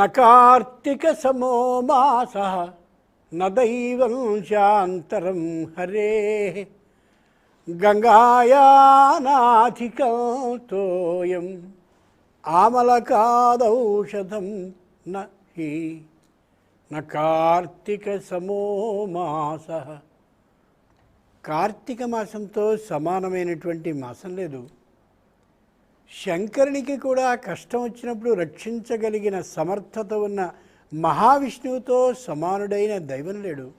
నార్తీక సమో మాస నైవం శాంతరం హరే. గంగాయానాధికం ఆమలకాదౌషధం నహి. సమో సమోమాస. కార్తీక మాసంతో సమానమైనటువంటి మాసం లేదు. శంకరునికి కూడా కష్టం వచ్చినప్పుడు రక్షించగలిగిన సమర్థత ఉన్న మహావిష్ణువుతో సమానుడైన దైవం లేడు.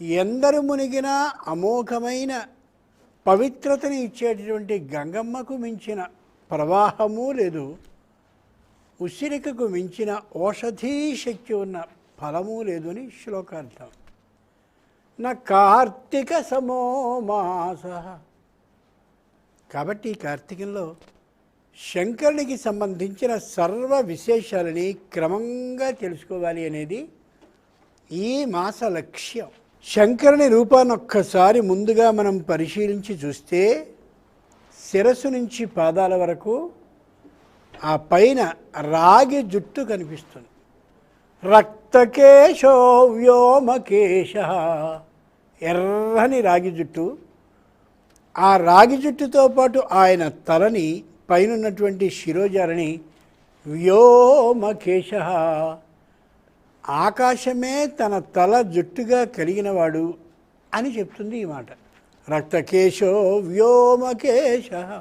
ఎందరు మునిగినా అమోఘమైన పవిత్రతని ఇచ్చేటటువంటి గంగమ్మకు మించిన ప్రవాహము లేదు. ఉసిరికకు మించిన ఔషధీ శక్తి ఉన్న ఫలము లేదు అని శ్లోకార్థం. నా కార్తీక సమో మాస కాబట్టి ఈ కార్తీకంలో శంకరునికి సంబంధించిన సర్వ విశేషాలని క్రమంగా తెలుసుకోవాలి అనేది ఈ మాస లక్ష్యం. శంకరుని రూపాన్ని ఒక్కసారి ముందుగా మనం పరిశీలించి చూస్తే శిరస్సు నుంచి పాదాల వరకు ఆ పైన రాగి జుట్టు కనిపిస్తుంది. రక్తకేశో వ్యోమకేశ ఎర్రని రాగి జుట్టు ఆ రాగి జుట్టుతో పాటు ఆయన తలని పైనున్నటువంటి శిరోజాలని వ్యోమకేశ. ఆకాశమే తన తల జుట్టుగా కలిగినవాడు అని చెప్తుంది ఈ మాట. రక్తకేశో వ్యోమకేశ.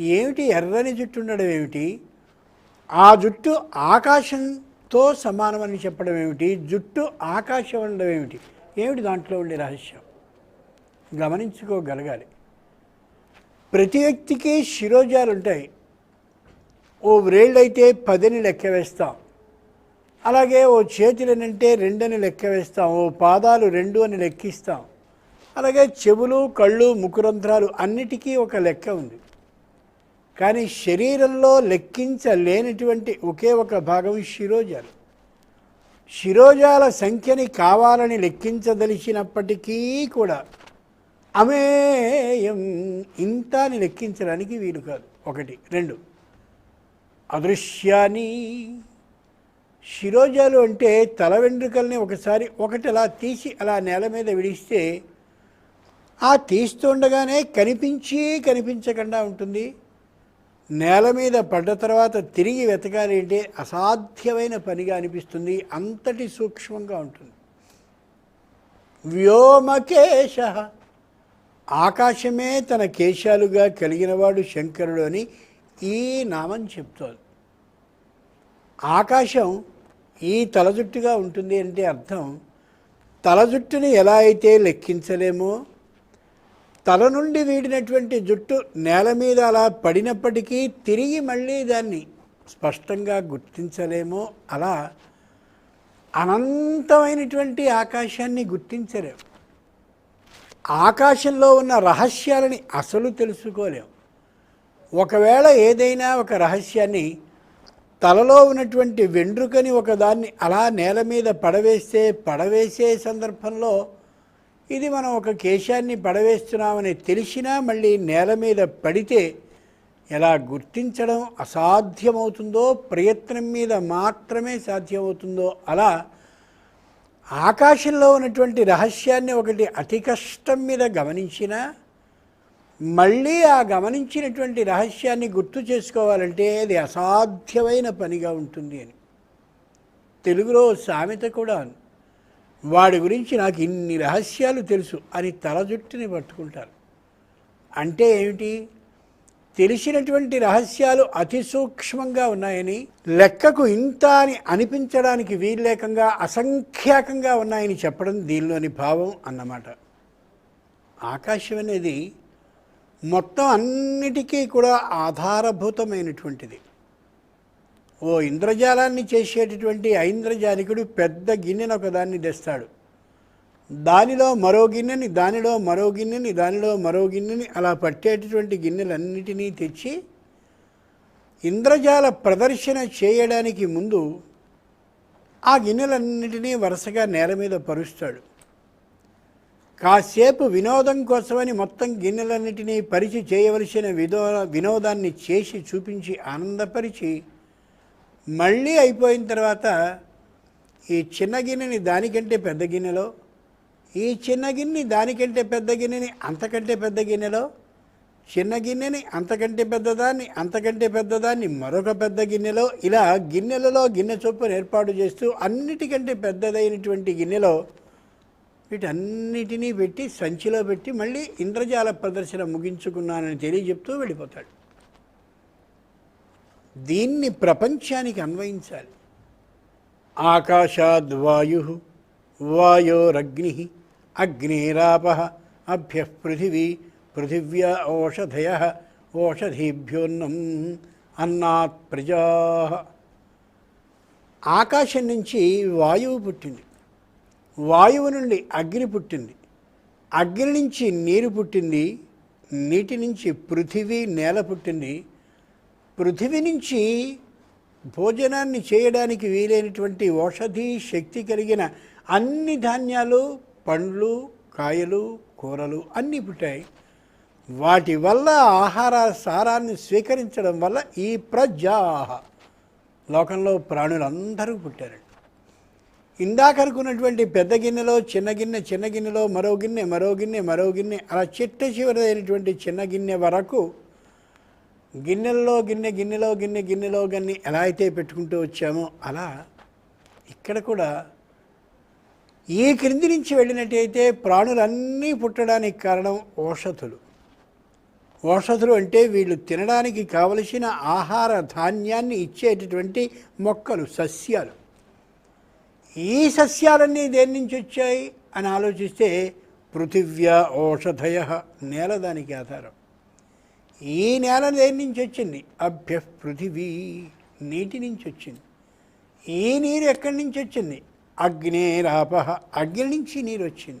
ఏమిటి ఎర్రని జుట్టు ఉండడం ఏమిటి? ఆ జుట్టు ఆకాశంతో సమానమని చెప్పడం ఏమిటి? జుట్టు ఆకాశం ఉండడం ఏమిటి? ఏమిటి దాంట్లో ఉండే రహస్యం? గమనించుకోగలగాలి. ప్రతి వ్యక్తికి శిరోజాలు ఉంటాయి ఓ వ్రేళ్ళైతే పదిని లెక్క వేస్తాం. అలాగే ఓ చేతులనంటే రెండని లెక్క వేస్తాం. ఓ పాదాలు రెండు అని లెక్కిస్తాం. అలాగే చెవులు కళ్ళు ముఖరంధ్రాలు అన్నిటికీ ఒక లెక్క ఉంది. కానీ శరీరంలో లెక్కించలేనటువంటి ఒకే ఒక భాగం శిరోజాలు. శిరోజాల సంఖ్యని కావాలని లెక్కించదలిచినప్పటికీ కూడా అమేయం ఇంత అని లెక్కించడానికి వీలు కాదు. ఒకటి. రెండు. అదృశ్యాన్ని శిరోజాలు అంటే తల వెంట్రుకల్ని ఒకసారి ఒకటి అలా తీసి అలా నేల మీద విడిస్తే ఆ తీస్తుండగానే కనిపించి కనిపించకుండా ఉంటుంది. నేల మీద పడ్డ తర్వాత తిరిగి వెతకాలి అంటే అసాధ్యమైన పనిగా అనిపిస్తుంది. అంతటి సూక్ష్మంగా ఉంటుంది. వ్యోమకేశ ఆకాశమే తన కేశాలుగా కలిగినవాడు శంకరుడు అని ఈ నామం చెప్తోంది. ఆకాశం ఈ తలజుట్టుగా ఉంటుంది అంటే అర్థం తలజుట్టుని ఎలా అయితే లెక్కించలేమో తల నుండి వీడినటువంటి జుట్టు నేల మీద అలా పడినప్పటికీ తిరిగి మళ్ళీ దాన్ని స్పష్టంగా గుర్తించలేమో అలా అనంతమైనటువంటి ఆకాశాన్ని గుర్తించలేము. ఆకాశంలో ఉన్న రహస్యాలని అసలు తెలుసుకోలేం. ఒకవేళ ఏదైనా ఒక రహస్యాన్ని తలలో ఉన్నటువంటి వెండ్రుకని ఒకదాన్ని అలా నేల మీద పడవేస్తే పడవేసే సందర్భంలో ఇది మనం ఒక కేశాన్ని పడవేస్తున్నామని తెలిసినా మళ్ళీ నేల మీద పడితే ఎలా గుర్తించడం అసాధ్యమవుతుందో ప్రయత్నం మీద మాత్రమే సాధ్యమవుతుందో అలా ఆకాశంలో ఉన్నటువంటి రహస్యాన్ని ఒకటి అతి కష్టం మీద గమనించినా మళ్ళీ ఆ గమనించినటువంటి రహస్యాన్ని గుర్తు చేసుకోవాలంటే అది అసాధ్యమైన పనిగా ఉంటుంది అని. తెలుగులో సామెత కూడా వాడి గురించి నాకు ఇన్ని రహస్యాలు తెలుసు అని తల జుట్టుని పట్టుకుంటారు. అంటే ఏమిటి? తెలిసినటువంటి రహస్యాలు అతి సూక్ష్మంగా ఉన్నాయని లెక్కకు ఇంత అని అనిపించడానికి వీల్లేకంగా అసంఖ్యాకంగా ఉన్నాయని చెప్పడం దీనిలోని భావం అన్నమాట. ఆకాశం అనేది మొత్తం అన్నిటికీ కూడా ఆధారభూతమైనటువంటిది. ఓ ఇంద్రజాలాన్ని చేసేటటువంటి ఐంద్రజాలికుడు పెద్ద గిన్నెను ఒకదాన్ని తెస్తాడు. దానిలో మరో గిన్నెని దానిలో మరో గిన్నెని దానిలో మరో గిన్నెని అలా పట్టేటటువంటి గిన్నెలన్నిటినీ తెచ్చి ఇంద్రజాల ప్రదర్శన చేయడానికి ముందు ఆ గిన్నెలన్నిటినీ వరుసగా నేల మీద పరుస్తాడు. కాసేపు వినోదం కోసమని మొత్తం గిన్నెలన్నిటినీ పరిచి చేయవలసిన విదో వినోదాన్ని చేసి చూపించి ఆనందపరిచి మళ్ళీ అయిపోయిన తర్వాత ఈ చిన్న గిన్నెని దానికంటే పెద్ద గిన్నెలో ఈ చిన్న గిన్నె దానికంటే పెద్ద గిన్నెని అంతకంటే పెద్ద గిన్నెలో చిన్న గిన్నెని అంతకంటే పెద్దదాన్ని అంతకంటే పెద్దదాన్ని మరొక పెద్ద గిన్నెలో ఇలా గిన్నెలలో గిన్నె చొప్పున ఏర్పాటు చేస్తూ అన్నిటికంటే పెద్దదైనటువంటి గిన్నెలో వీటన్నిటినీ పెట్టి సంచిలో పెట్టి మళ్ళీ ఇంద్రజాల ప్రదర్శన ముగించుకున్నానని తెలియజెప్తూ వెళ్ళిపోతాడు. దీన్ని ప్రపంచానికి అన్వయించాలి. ఆకాశాద్వాయు వాయోరగ్ని అగ్నిరాప అభ్య పృథివీ పృథివ్యా ఓషధయ ఓషధీభ్యోన్నం అన్నాత్ ప్రజా. ఆకాశం నుంచి వాయువు పుట్టింది. వాయువు నుండి అగ్ని పుట్టింది. అగ్ని నుంచి నీరు పుట్టింది. నీటి నుంచి పృథివీ నేల పుట్టింది. పృథివీ నుంచి భోజనాన్ని చేయడానికి వీలైనటువంటి ఔషధి శక్తి కలిగిన అన్ని ధాన్యాలు పండ్లు కాయలు కూరలు అన్నీ పుట్టాయి. వాటి వల్ల ఆహార సారాన్ని స్వీకరించడం వల్ల ఈ ప్రజా లోకంలో ప్రాణులందరూ పుట్టారండి ఇందాక అనుకున్నటువంటి పెద్ద గిన్నెలో చిన్న గిన్నె చిన్న గిన్నెలో మరో గిన్నె మరో గిన్నె మరో గిన్నె అలా చిట్ట చివరిదైనటువంటి చిన్న గిన్నె వరకు గిన్నెల్లో గిన్నె గిన్నెలో గిన్నె గిన్నెలో గిన్నె ఎలా అయితే పెట్టుకుంటూ వచ్చామో అలా ఇక్కడ కూడా ఈ క్రింది నుంచి వెళ్ళినట్టయితే ప్రాణులన్నీ పుట్టడానికి కారణం ఔషధులు ఔషధులు అంటే వీళ్ళు తినడానికి కావలసిన ఆహార ధాన్యాన్ని ఇచ్చేటటువంటి మొక్కలు సస్యాలు. ఈ సస్యాలన్నీ దేని నుంచి వచ్చాయి అని ఆలోచిస్తే పృథివ్య ఓషధయ నేల దానికి ఆధారం. ఈ నేల దేని నుంచి వచ్చింది? అభ్య పృథివీ నీటి నుంచి వచ్చింది. ఈ నీరు ఎక్కడి నుంచి వచ్చింది? అగ్నేరాప అగ్ని నుంచి నీరు వచ్చింది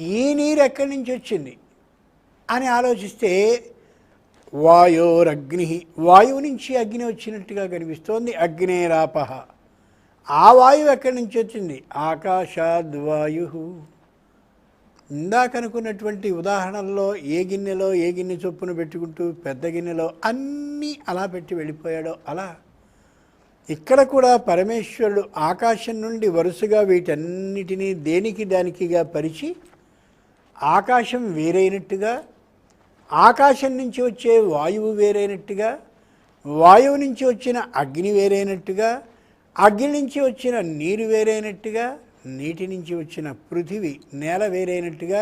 ఈ నీరు ఎక్కడి నుంచి వచ్చింది? అని ఆలోచిస్తే వాయోరగ్ని వాయువు నుంచి అగ్ని వచ్చినట్టుగా కనిపిస్తోంది. అగ్నేరాప. ఆ వాయువు ఎక్కడి నుంచి వచ్చింది? ఆకాశాద్వాయు ఇందాక అనుకున్నటువంటి ఉదాహరణల్లో ఏ గిన్నెలో ఏ గిన్నె చొప్పున పెట్టుకుంటూ పెద్ద గిన్నెలో అన్నీ అలా పెట్టి వెళ్ళిపోయాడో అలా ఇక్కడ కూడా పరమేశ్వరుడు ఆకాశం నుండి వరుసగా వీటన్నిటినీ దేనికి దానికిగా పరిచి ఆకాశం వేరైనట్టుగా ఆకాశం నుంచి వచ్చే వాయువు వేరైనట్టుగా వాయువు నుంచి వచ్చిన అగ్ని వేరైనట్టుగా అగ్ని నుంచి వచ్చిన నీరు వేరైనట్టుగా నీటి నుంచి వచ్చిన పృథివీ నేల వేరైనట్టుగా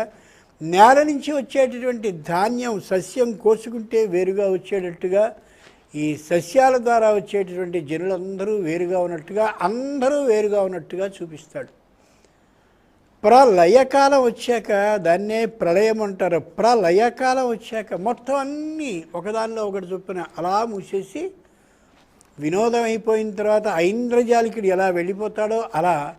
నేల నుంచి వచ్చేటటువంటి ధాన్యం సస్యం కోసుకుంటే వేరుగా వచ్చేటట్టుగా ఈ సస్యాల ద్వారా వచ్చేటటువంటి జనులందరూ వేరుగా ఉన్నట్టుగా అందరూ వేరుగా ఉన్నట్టుగా చూపిస్తాడు. ప్రళయకాలం వచ్చాక దాన్నే ప్రళయం అంటారు. ప్రళయకాలం వచ్చాక మొత్తం అన్నీ ఒకదానిలో ఒకటి చొప్పున అలా మూసేసి వినోదం అయిపోయిన తర్వాత ఐంద్రజాలికుడు ఎలా వెళ్ళిపోతాడో అలా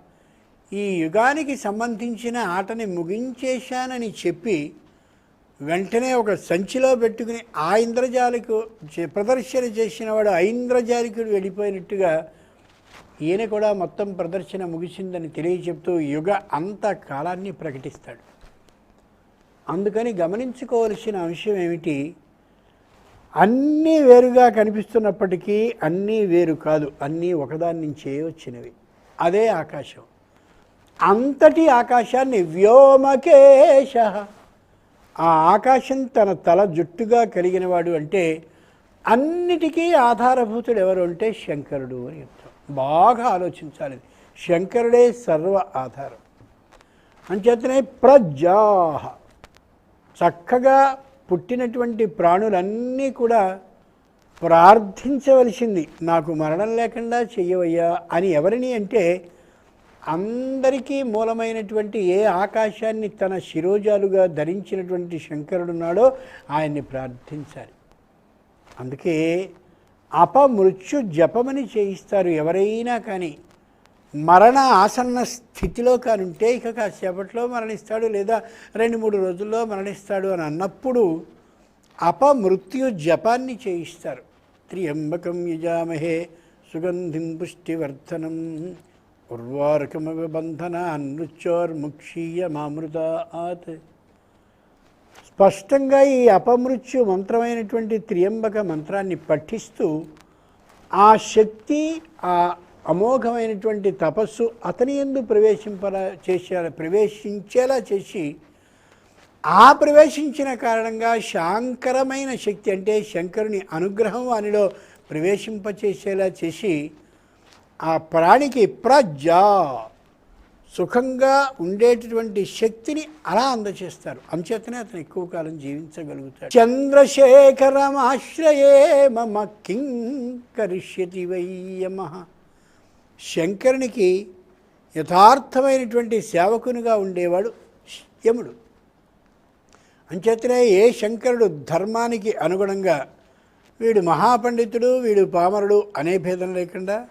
ఈ యుగానికి సంబంధించిన ఆటని ముగించేశానని చెప్పి వెంటనే ఒక సంచిలో పెట్టుకుని ఆ ఇంద్రజాలికు చే- ప్రదర్శన చేసిన వాడు ఇంద్రజాలికుడు వెళ్ళిపోయినట్టుగా ఈయన కూడా మొత్తం ప్రదర్శన ముగిసిందని తెలియచెప్తూ యుగ అంత కాలాన్ని ప్రకటిస్తాడు. అందుకని గమనించుకోవలసిన అంశం ఏమిటి? అన్నీ వేరుగా కనిపిస్తున్నప్పటికీ అన్నీ వేరు కాదు అన్నీ ఒకదాని నుంచే వచ్చినవి. అదే ఆకాశం. అంతటి ఆకాశాన్ని వ్యోమకేశ ఆ ఆకాశం తన తల జుట్టుగా కలిగినవాడు అంటే అన్నిటికీ ఆధారభూతుడు ఎవరు అంటే శంకరుడు అని చెప్తాం. బాగా ఆలోచించాలి. శంకరుడే సర్వ ఆధారం. అంచేతనే ప్రజాహ. చక్కగా పుట్టినటువంటి ప్రాణులన్నీ కూడా ప్రార్థించవలసింది. నాకు మరణం లేకుండా చెయ్యవయ్యా అని ఎవరిని అంటే అందరికీ మూలమైనటువంటి ఏ ఆకాశాన్ని తన శిరోజాలుగా ధరించినటువంటి శంకరుడున్నాడో ఆయన్ని ప్రార్థించాలి. అందుకే అపమృత్యు జపమని చేయిస్తారు ఎవరైనా కానీ. మరణ ఆసన్న స్థితిలో కానుంటే ఇక కాసేపట్లో మరణిస్తాడు లేదా రెండు మూడు రోజుల్లో మరణిస్తాడు అని అన్నప్పుడు అపమృత్యు జపాన్ని చేయిస్తారు. త్రియంబకం యజామహే సుగంధిం పుష్టివర్ధనం. ఉర్వారకమివ బంధన స్పష్టంగా ఈ అపమృత్యు మంత్రమైనటువంటి త్రియంబక మంత్రాన్ని పఠిస్తూ ఆ శక్తి ఆ అమోఘమైనటువంటి తపస్సు అతని ఎందు ప్రవేశింపలా చేసేలా ప్రవేశించేలా చేసి ఆ ప్రవేశించిన కారణంగా శాంకరమైన శక్తి అంటే శంకరుని అనుగ్రహం వానిలో ప్రవేశింపచేసేలా చేసి ఆ ప్రాణికి ప్రజ సుఖంగా ఉండేటటువంటి శక్తిని అలా అందచేస్తారు. అంచేతనే అతను ఎక్కువ కాలం జీవించగలుగుతాడు. చంద్రశేఖరమాశ్రయే మమ కిం కరిష్యతి వయ్యమ శంకరునికి యథార్థమైనటువంటి సేవకునిగా ఉండేవాడు యముడు. అంచేతనే ఏ శంకరుడు ధర్మానికి అనుగుణంగా వీడు మహాపండితుడు వీడు పామరుడు అనే భేదం లేకుండా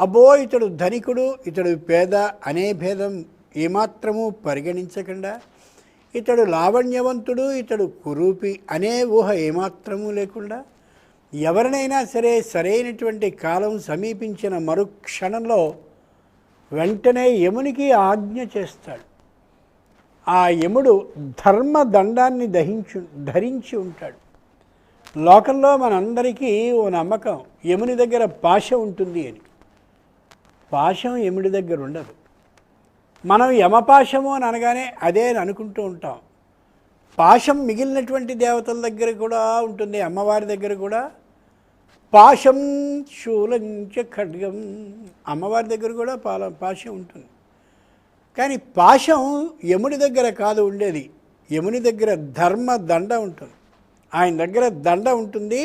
అబ్బో ఇతడు ధనికుడు ఇతడు పేద అనే భేదం ఏమాత్రము పరిగణించకుండా ఇతడు లావణ్యవంతుడు ఇతడు కురూపి అనే ఊహ ఏమాత్రము లేకుండా ఎవరినైనా సరే సరైనటువంటి కాలం సమీపించిన మరుక్షణంలో వెంటనే యమునికి ఆజ్ఞ చేస్తాడు. ఆ యముడు ధర్మదండాన్ని దహించు ధరించి ఉంటాడు. లోకంలో మనందరికీ ఓ నమ్మకం యముని దగ్గర పాశ ఉంటుంది అని. పాశం యముడి దగ్గర ఉండదు. మనం యమపాశము అని అనగానే అదే అని అనుకుంటూ ఉంటాం. పాశం మిగిలినటువంటి దేవతల దగ్గర కూడా ఉంటుంది అమ్మవారి దగ్గర కూడా. పాశం శూలంచ ఖడ్గం అమ్మవారి దగ్గర కూడా పాల పాశం ఉంటుంది. కానీ పాశం యముడి దగ్గర కాదు ఉండేది. యముని దగ్గర ధర్మ దండ ఉంటుంది. ఆయన దగ్గర దండ ఉంటుంది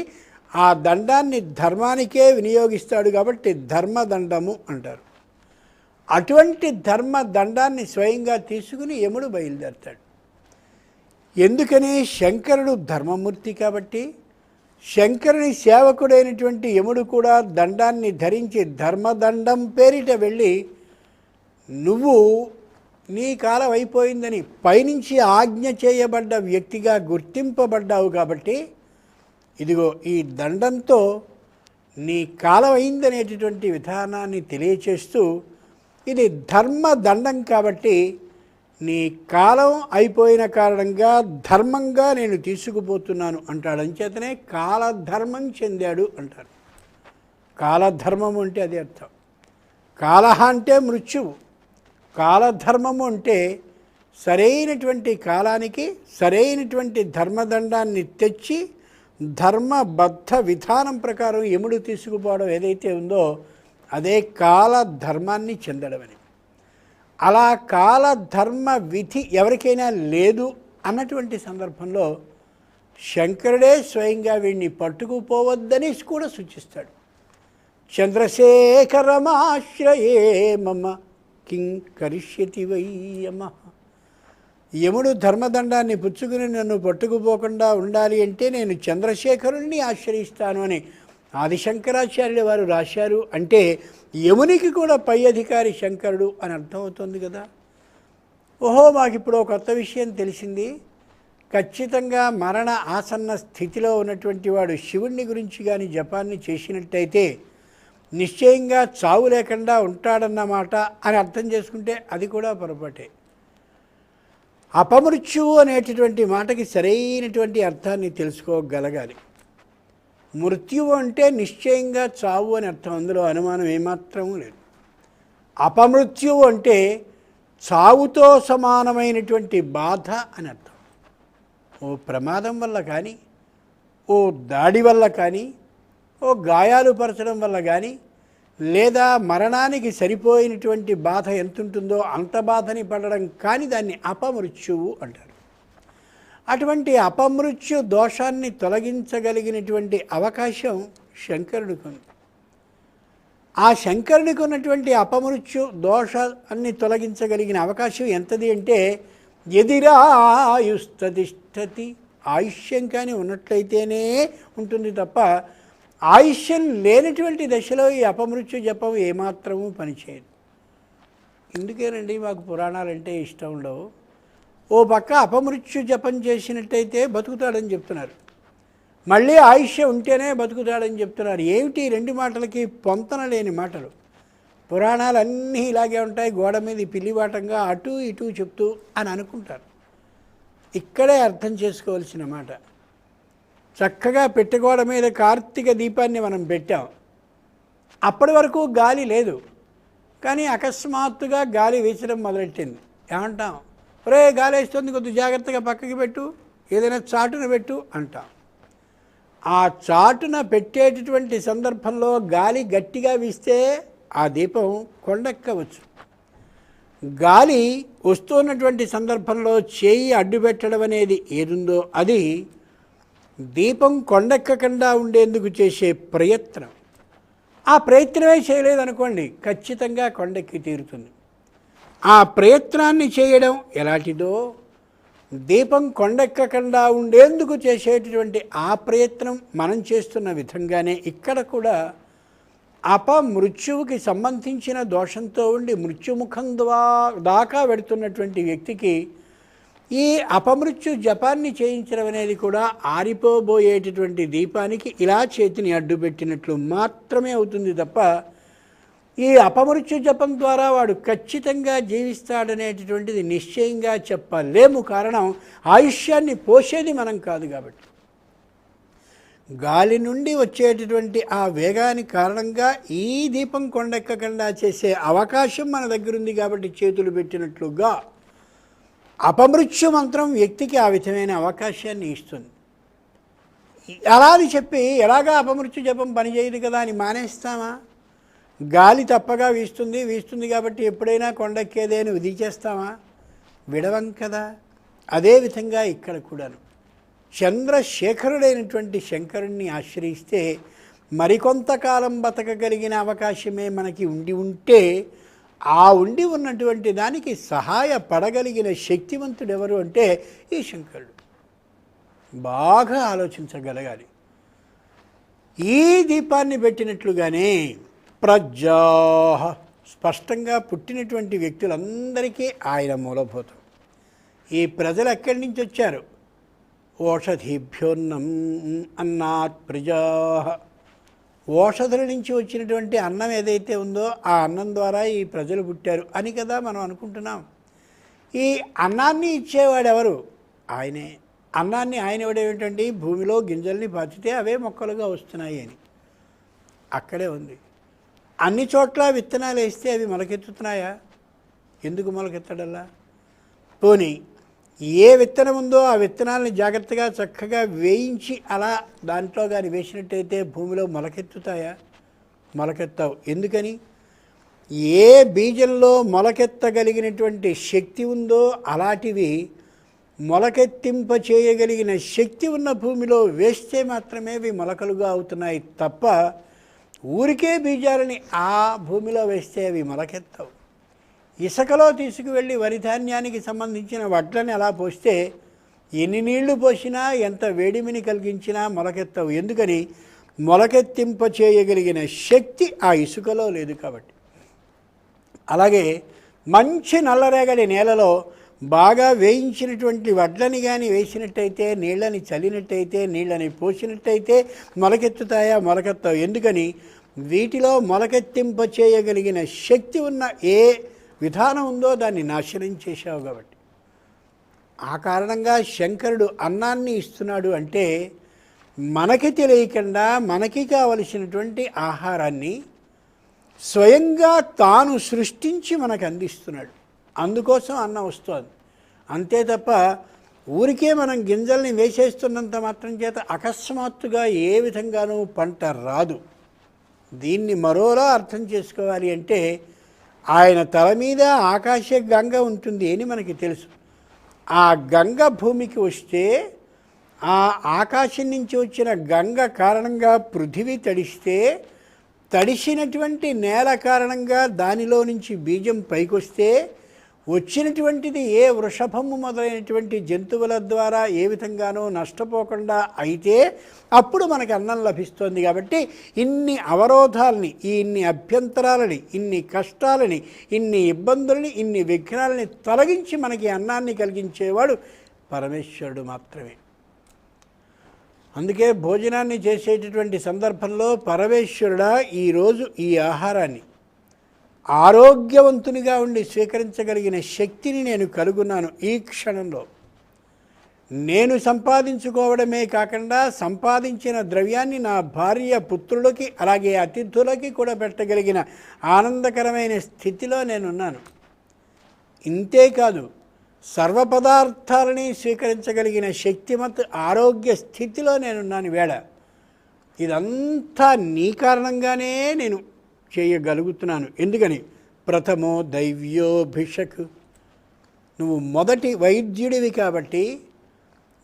ఆ దండాన్ని ధర్మానికే వినియోగిస్తాడు కాబట్టి ధర్మదండము అంటారు. అటువంటి ధర్మ దండాన్ని స్వయంగా తీసుకుని యముడు బయలుదేరతాడు. ఎందుకని? శంకరుడు ధర్మమూర్తి కాబట్టి శంకరుని సేవకుడైనటువంటి యముడు కూడా దండాన్ని ధరించి ధర్మదండం పేరిట వెళ్ళి నువ్వు నీ కాలం అయిపోయిందని పైనుంచి ఆజ్ఞ చేయబడ్డ వ్యక్తిగా గుర్తింపబడ్డావు కాబట్టి ఇదిగో ఈ దండంతో నీ కాలం అయిందనేటటువంటి విధానాన్ని తెలియచేస్తూ ఇది ధర్మ దండం కాబట్టి నీ కాలం అయిపోయిన కారణంగా ధర్మంగా నేను తీసుకుపోతున్నాను అంటాడు అంచేతనే కాలధర్మం చెందాడు అంటారు. కాలధర్మం అంటే అది అర్థం. కాలహ అంటే మృత్యువు. కాలధర్మము అంటే సరైనటువంటి కాలానికి సరైనటువంటి ధర్మదండాన్ని తెచ్చి ధర్మబద్ధ విధానం ప్రకారం యముడు తీసుకుపోవడం ఏదైతే ఉందో అదే కాల ధర్మాన్ని చెందడమని. అలా కాల ధర్మ విధి ఎవరికైనా లేదు అన్నటువంటి సందర్భంలో శంకరుడే స్వయంగా వీడిని పట్టుకుపోవద్దని కూడా సూచిస్తాడు. చంద్రశేఖరమాశ్రయే మమ కిం కరిష్యతి వయ్యమ యముడు ధర్మదండాన్ని పుచ్చుకుని నన్ను పట్టుకుపోకుండా ఉండాలి అంటే నేను చంద్రశేఖరుణ్ణి ఆశ్రయిస్తాను అని ఆదిశంకరాచార్యుల వారు రాశారు. అంటే యమునికి కూడా పై అధికారి శంకరుడు అని అర్థమవుతుంది కదా. ఓహో మాకు ఇప్పుడు ఒక కొత్త విషయం తెలిసింది. ఖచ్చితంగా మరణ ఆసన్న స్థితిలో ఉన్నటువంటి వాడు శివుణ్ణి గురించి కానీ జపాన్ని చేసినట్టయితే నిశ్చయంగా చావు లేకుండా ఉంటాడన్నమాట అని అర్థం చేసుకుంటే అది కూడా పొరపాటే. అపమృత్యువు అనేటటువంటి మాటకి సరైనటువంటి అర్థాన్ని తెలుసుకోగలగాలి. మృత్యువు అంటే నిశ్చయంగా చావు అని అర్థం. అందులో అనుమానం ఏమాత్రమూ లేదు. అపమృత్యువు అంటే చావుతో సమానమైనటువంటి బాధ అని అర్థం. ఓ ప్రమాదం వల్ల కానీ ఓ దాడి వల్ల కానీ ఓ గాయాలు పరచడం వల్ల కానీ లేదా మరణానికి సరిపోయినటువంటి బాధ ఎంత ఉంటుందో అంత బాధని పడడం కానీ దాన్ని అపమృత్యువు అంటారు. అటువంటి అపమృత్యు దోషాన్ని తొలగించగలిగినటువంటి అవకాశం శంకరుడికి ఉంది. ఆ శంకరునికి ఉన్నటువంటి అపమృత్యు దోషాన్ని తొలగించగలిగిన అవకాశం ఎంతది అంటే ఎదిరాయుస్తతిష్టతి ఆయుష్యం కానీ ఉన్నట్లయితేనే ఉంటుంది తప్ప ఆయుష్యం లేనటువంటి దశలో ఈ అపమృత్యు జపం ఏమాత్రము పనిచేయదు. ఇందుకేనండి మాకు పురాణాలంటే ఇష్టం ఉండవు. ఓ పక్క అపమృత్యు జపం చేసినట్టయితే బతుకుతాడని చెప్తున్నారు. మళ్ళీ ఆయుష్య ఉంటేనే బతుకుతాడని చెప్తున్నారు. ఏమిటి రెండు మాటలకి పొంతన లేని మాటలు? పురాణాలన్నీ ఇలాగే ఉంటాయి. గోడ మీద పిల్లివాటంగా అటు ఇటు చెప్తూ అని అనుకుంటారు. ఇక్కడే అర్థం చేసుకోవాల్సిన మాట. చక్కగా పెట్టగోడ మీద కార్తీక దీపాన్ని మనం పెట్టాం. అప్పటి వరకు గాలి లేదు. కానీ అకస్మాత్తుగా గాలి వీచడం మొదలెట్టింది. ఏమంటాం? ఒరే గాలి వేస్తుంది కొద్ది జాగ్రత్తగా పక్కకి పెట్టు ఏదైనా చాటున పెట్టు అంటాం. ఆ చాటున పెట్టేటటువంటి సందర్భంలో గాలి గట్టిగా వీస్తే ఆ దీపం కొండెక్కవచ్చు. గాలి వస్తున్నటువంటి సందర్భంలో చేయి అడ్డు పెట్టడం అనేది ఏదుందో అది దీపం కొండెక్కకుండా ఉండేందుకు చేసే ప్రయత్నం. ఆ ప్రయత్నమే చేయలేదనుకోండి ఖచ్చితంగా కొండెక్కి తీరుతుంది. ఆ ప్రయత్నాన్ని చేయడం ఎలాంటిదో దీపం కొండెక్కకుండా ఉండేందుకు చేసేటటువంటి ఆ ప్రయత్నం మనం చేస్తున్న విధంగానే ఇక్కడ కూడా అపమృత్యువుకి సంబంధించిన దోషంతో ఉండి మృత్యుముఖం ద్వా దాకా వెడుతున్నటువంటి వ్యక్తికి ఈ అపమృత్యు జపాన్ని చేయించడం అనేది కూడా ఆరిపోబోయేటటువంటి దీపానికి ఇలా చేతిని అడ్డుపెట్టినట్లు మాత్రమే అవుతుంది తప్ప ఈ అపమృత్యు జపం ద్వారా వాడు ఖచ్చితంగా జీవిస్తాడనేటటువంటిది నిశ్చయంగా చెప్పలేము. కారణం ఆయుష్యాన్ని పోసేది మనం కాదు కాబట్టి. గాలి నుండి వచ్చేటటువంటి ఆ వేగాని కారణంగా ఈ దీపం కొండెక్కకుండా చేసే అవకాశం మన దగ్గర ఉంది కాబట్టి చేతులు పెట్టినట్లుగా అపమృత్యు మంత్రం వ్యక్తికి ఆ విధమైన అవకాశాన్ని ఇస్తుంది. అలా అని చెప్పి ఎలాగా అపమృత్యు జపం పనిచేయదు కదా అని మానేస్తామా? గాలి తప్పగా వీస్తుంది వీస్తుంది కాబట్టి ఎప్పుడైనా కొండెక్కేదే అని విధిచేస్తామా? విడవం కదా. అదేవిధంగా ఇక్కడ కూడాను. చంద్రశేఖరుడైనటువంటి శంకరుణ్ణి ఆశ్రయిస్తే మరికొంతకాలం బతకగలిగిన అవకాశమే మనకి ఉండి ఉంటే ఆ ఉండి ఉన్నటువంటి దానికి సహాయపడగలిగిన శక్తివంతుడు ఎవరు అంటే ఈ శంకరుడు బాగా ఆలోచించగలగాలి. ఈ దీపాన్ని పెట్టినట్లుగానే ప్రజా స్పష్టంగా పుట్టినటువంటి వ్యక్తులందరికీ ఆయన మూలభూతం. ఈ ప్రజలు ఎక్కడి నుంచి వచ్చారు? ఓషధీభ్యోన్నం అన్నాత్ ప్రజా ఓషధుల నుంచి వచ్చినటువంటి అన్నం ఏదైతే ఉందో ఆ అన్నం ద్వారా ఈ ప్రజలు పుట్టారు అని కదా మనం అనుకుంటున్నాం. ఈ అన్నాన్ని ఇచ్చేవాడు ఎవరు ఆయనే. అన్నాన్ని ఆయన ఇవ్వడేమిటండి భూమిలో గింజల్ని పాతితే అవే మొక్కలుగా వస్తున్నాయి అని. అక్కడే ఉంది. అన్ని చోట్ల విత్తనాలు వేస్తే అవి మొలకెత్తుతున్నాయా? ఎందుకు మొలకెత్తడల్లా? పోనీ ఏ విత్తనం ఉందో ఆ విత్తనాలను జాగ్రత్తగా చక్కగా వేయించి అలా దాంట్లో కానీ వేసినట్టయితే భూమిలో మొలకెత్తుతాయా? మొలకెత్తావు. ఎందుకని? ఏ బీజంలో మొలకెత్తగలిగినటువంటి శక్తి ఉందో అలాంటివి మొలకెత్తింప చేయగలిగిన శక్తి ఉన్న భూమిలో వేస్తే మాత్రమే అవి మొలకలుగా అవుతున్నాయి తప్ప ఊరికే బీజాలని ఆ భూమిలో వేస్తే అవి మొలకెత్తవు. ఇసుకలో తీసుకువెళ్ళి వరి ధాన్యానికి సంబంధించిన వడ్లని అలా పోస్తే ఎన్ని నీళ్ళు పోసినా ఎంత వేడిమిని కలిగించినా మొలకెత్తవు. ఎందుకని? మొలకెత్తింప చేయగలిగిన శక్తి ఆ ఇసుకలో లేదు కాబట్టి. అలాగే మంచి నల్లరేగడి నేలలో బాగా వేయించినటువంటి వడ్లని కానీ వేసినట్టయితే నీళ్ళని చల్లినట్టయితే నీళ్ళని పోసినట్టయితే మొలకెత్తుతాయా? మొలకెత్తావు. ఎందుకని? వీటిలో మొలకెత్తింప చేయగలిగిన శక్తి ఉన్న ఏ విధానం ఉందో దాన్ని నాశనం చేశావు కాబట్టి. ఆ కారణంగా శంకరుడు అన్నాన్ని ఇస్తున్నాడు అంటే మనకి తెలియకుండా మనకి కావలసినటువంటి ఆహారాన్ని స్వయంగా తాను సృష్టించి మనకు అందిస్తున్నాడు. అందుకోసం అన్నం వస్తుంది. అంతే తప్ప ఊరికే మనం గింజల్ని వేసేస్తున్నంత మాత్రం చేత అకస్మాత్తుగా ఏ విధంగానూ పంట రాదు. దీన్ని మరోలా అర్థం చేసుకోవాలి అంటే ఆయన తల మీద ఆకాశ గంగ ఉంటుంది అని మనకి తెలుసు. ఆ గంగ భూమికి వస్తే ఆ ఆకాశం నుంచి వచ్చిన గంగ కారణంగా పృథివీ తడిస్తే తడిసినటువంటి నేల కారణంగా దానిలో నుంచి బీజం పైకొస్తే వచ్చినటువంటిది ఏ వృషభము మొదలైనటువంటి జంతువుల ద్వారా ఏ విధంగానూ నష్టపోకుండా అయితే అప్పుడు మనకి అన్నం లభిస్తుంది కాబట్టి ఇన్ని అవరోధాలని ఇన్ని అభ్యంతరాలని ఇన్ని కష్టాలని ఇన్ని ఇబ్బందులని ఇన్ని విఘ్నాలని తొలగించి మనకి అన్నాన్ని కలిగించేవాడు పరమేశ్వరుడు మాత్రమే. అందుకే భోజనాన్ని చేసేటటువంటి సందర్భంలో పరమేశ్వరుడా ఈరోజు ఈ ఆహారాన్ని ఆరోగ్యవంతునిగా ఉండి స్వీకరించగలిగిన శక్తిని నేను కలుగున్నాను ఈ క్షణంలో. నేను సంపాదించుకోవడమే కాకుండా సంపాదించిన ద్రవ్యాన్ని నా భార్య పుత్రులకి అలాగే అతిథులకి కూడా పెట్టగలిగిన ఆనందకరమైన స్థితిలో నేనున్నాను. ఇంతేకాదు సర్వ పదార్థాలని స్వీకరించగలిగిన శక్తిమత్ ఆరోగ్య స్థితిలో నేనున్నాను వేళ. ఇదంతా నీ కారణంగానే నేను చేయగలుగుతున్నాను. ఎందుకని? ప్రథమో దైవ్యోభిషక్. నువ్వు మొదటి వైద్యుడివి కాబట్టి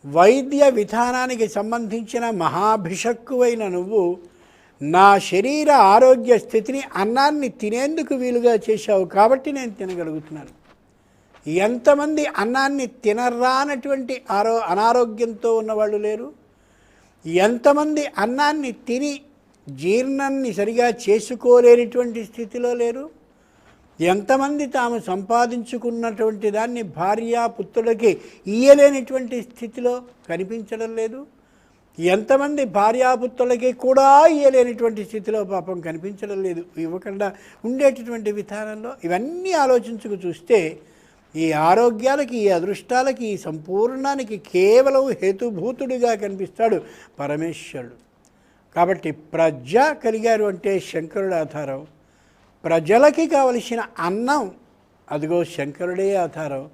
వైద్య విధానానికి సంబంధించిన మహాభిషక్కువైన నువ్వు నా శరీర ఆరోగ్య స్థితిని అన్నాన్ని తినేందుకు వీలుగా చేశావు కాబట్టి నేను తినగలుగుతున్నాను. ఎంతమంది అన్నాన్ని తినరానటువంటి ఆరో అనారోగ్యంతో ఉన్నవాళ్ళు లేరు. ఎంతమంది అన్నాన్ని తిని జీర్ణాన్ని సరిగా చేసుకోలేనటువంటి స్థితిలో లేరు. ఎంతమంది తాము సంపాదించుకున్నటువంటి దాన్ని భార్య పుత్రులకి ఇయ్యలేనటువంటి స్థితిలో కనిపించడం లేదు. ఎంతమంది భార్యాపుత్రులకి కూడా ఇయ్యలేనటువంటి స్థితిలో పాపం కనిపించడం లేదు. ఇవ్వకుండా ఉండేటటువంటి విధానంలో ఇవన్నీ ఆలోచించుకు చూస్తే ఈ ఆరోగ్యాలకి ఈ అదృష్టాలకి ఈ సంపూర్ణానికి కేవలం హేతుభూతుడిగా కనిపిస్తాడు పరమేశ్వరుడు. కాబట్టి ప్రజ కలిగారు అంటే శంకరుడు ఆధారం. ప్రజలకి కావలసిన అన్నం అదిగో శంకరుడే ఆధారం.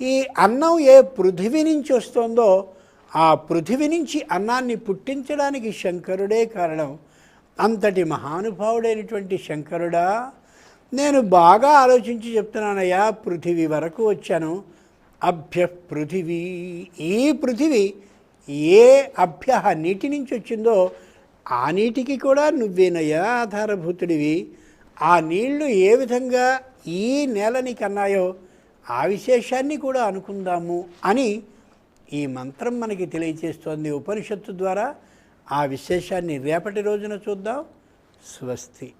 ఈ అన్నం ఏ పృథివీ నుంచి వస్తుందో ఆ పృథివీ నుంచి అన్నాన్ని పుట్టించడానికి శంకరుడే కారణం. అంతటి మహానుభావుడైనటువంటి శంకరుడా నేను బాగా ఆలోచించి చెప్తున్నానయ్యా పృథివీ వరకు వచ్చాను. అభ్య పృథివీ ఈ పృథివీ ఏ అభ్య నీటి నుంచి వచ్చిందో ఆ నీటికి కూడా నువ్వేనయ్యా ఆధారభూతుడివి. ఆ నీళ్ళు ఏ విధంగా ఈ నేలని కన్నాయో ఆ విశేషాన్ని కూడా అనుకుందాము అని ఈ మంత్రం మనకి తెలియచేస్తోంది ఉపనిషత్తు ద్వారా. ఆ విశేషాన్ని రేపటి రోజున చూద్దాం. స్వస్తి.